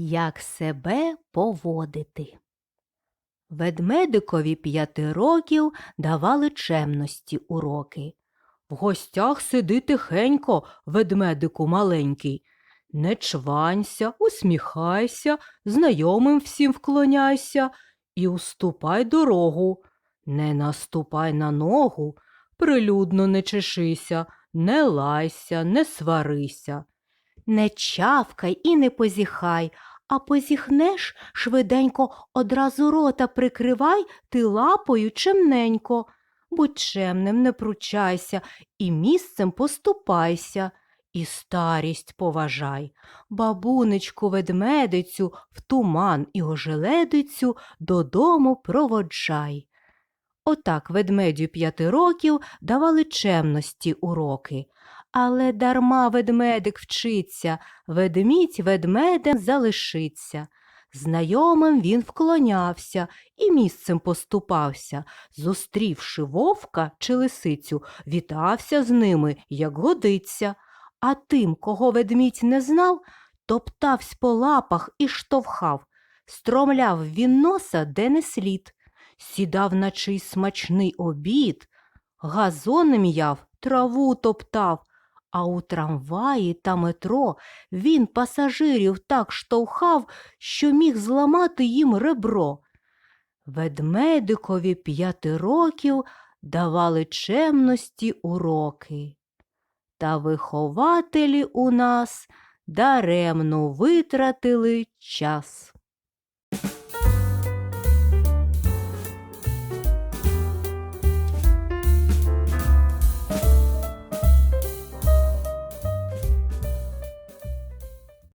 Як себе поводити? Ведмедикові п'яти років давали чемності уроки. В гостях сиди тихенько, ведмедику маленький. Не чванься, усміхайся, знайомим всім вклоняйся і уступай дорогу. Не наступай на ногу, прилюдно не чешися, не лайся, не сварися. Не чавкай і не позіхай, а позіхнеш швиденько одразу рота прикривай ти лапою чемненько. Будь чемним, не пручайся, і місцем поступайся, і старість поважай. Бабунечку ведмедицю в туман і ожеледицю додому проводжай. Отак ведмедю п'яти років давали чемності уроки. Але дарма ведмедик вчиться, ведмідь ведмедем залишиться. Знайомим він вклонявся і місцем поступався, зустрівши вовка чи лисицю, вітався з ними, як годиться. А тим, кого ведмідь не знав, топтавсь по лапах і штовхав, стромляв він носа, де не слід, сідав на чий смачний обід, газон м'яв, траву топтав, а у трамваї та метро він пасажирів так штовхав, що міг зламати їм ребро. Ведмедикові п'яти років давали чемності уроки. Та вихователі у нас даремно витратили час.